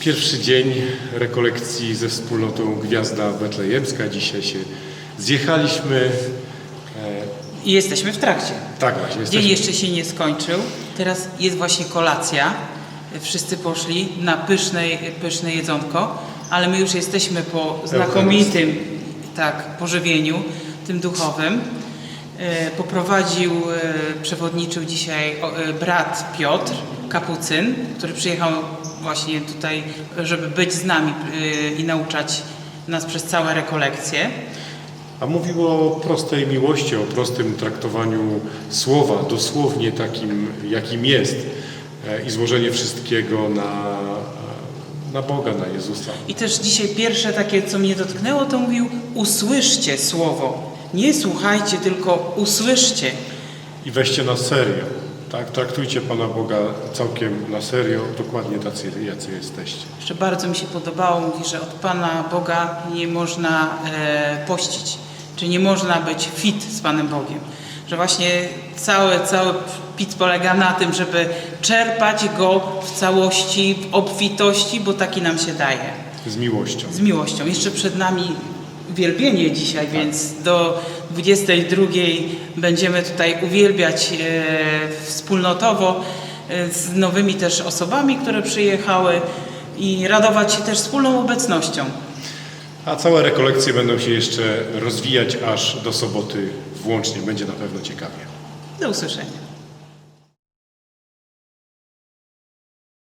Pierwszy dzień rekolekcji ze wspólnotą Gwiazda Betlejemska. Dzisiaj się zjechaliśmy. I jesteśmy w trakcie. Tak właśnie, Dzień jesteśmy. jeszcze się nie skończył. Teraz jest właśnie kolacja. Wszyscy poszli na pyszne, pyszne jedzonko, ale my już jesteśmy po znakomitym tak, pożywieniu, tym duchowym. E, Poprowadził, e, przewodniczył dzisiaj e, brat Piotr Kapucyn, który przyjechał właśnie tutaj, żeby być z nami e, i nauczać nas przez całe rekolekcje. A mówiło o prostej miłości, o prostym traktowaniu słowa, dosłownie takim, jakim jest. E, I złożenie wszystkiego na, na Boga, na Jezusa. I też dzisiaj pierwsze takie, co mnie dotknęło, to mówił usłyszcie słowo. Nie słuchajcie, tylko usłyszcie. I weźcie na serio. Tak? Traktujcie Pana Boga całkiem na serio, dokładnie tacy, jacy jesteście. Jeszcze bardzo mi się podobało, mówi, że od Pana Boga nie można e, pościć. Czy nie można być fit z Panem Bogiem. Że właśnie cały, cały pit polega na tym, żeby czerpać Go w całości, w obfitości, bo taki nam się daje. Z miłością. z miłością. Jeszcze przed nami wielbienie dzisiaj, więc do 22 będziemy tutaj uwielbiać e, wspólnotowo e, z nowymi też osobami, które przyjechały i radować się też wspólną obecnością. A całe rekolekcje będą się jeszcze rozwijać aż do soboty włącznie. Będzie na pewno ciekawie. Do usłyszenia.